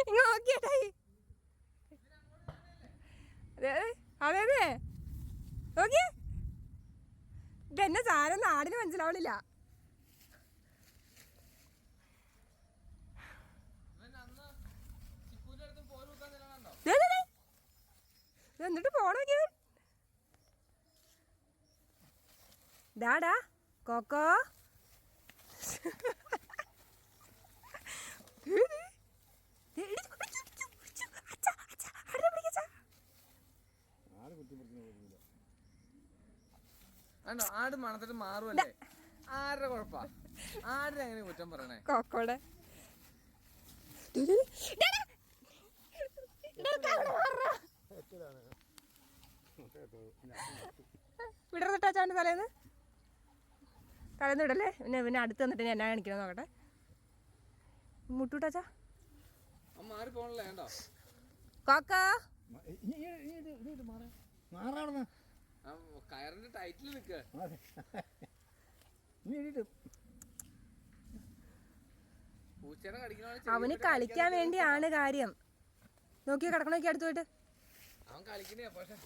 ഇങ്ങ് നോക്കിയേട്ടായി അതെ അതെ അതെ. നോക്കിയേ. ഇതെന്നെ സാരം നാടിന് മനസ്സിലാവണില്ല. പിടിക്കച്ചാ? പോണോ ഞാൻ പോകുന്നില്ല കണ്ടോ ആട് മണത്തിട്ട് മാറുമല്ലേ ആരുടെ കുഴപ്പാ? ആരുടെ അങ്ങനെ കുറ്റം പറയണേ? കോക്കോടെ. വിടർന്നിട്ടാ ചാന്റെ തലേന്ന്? തലേന്ന് വിടല്ലേ? പിന്നെ പിന്നെ അടുത്ത് വന്നിട്ട് ഞാൻ എന്നാ കാണിക്കണം നോക്കട്ടെ. മുട്ടൂട്ടാച്ചാ കോക്കോ? കയറിന്റെ ടൈറ്റിൽ അവന് കളിക്കാൻ വേണ്ടിയാണ് കാര്യം. നോക്കി കിടക്കണോക്കി അടുത്ത് പോയിട്ട്? അവൻ കളിക്കണേ പക്ഷെ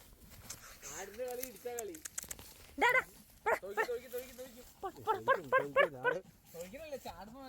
ചാടുമ്പോ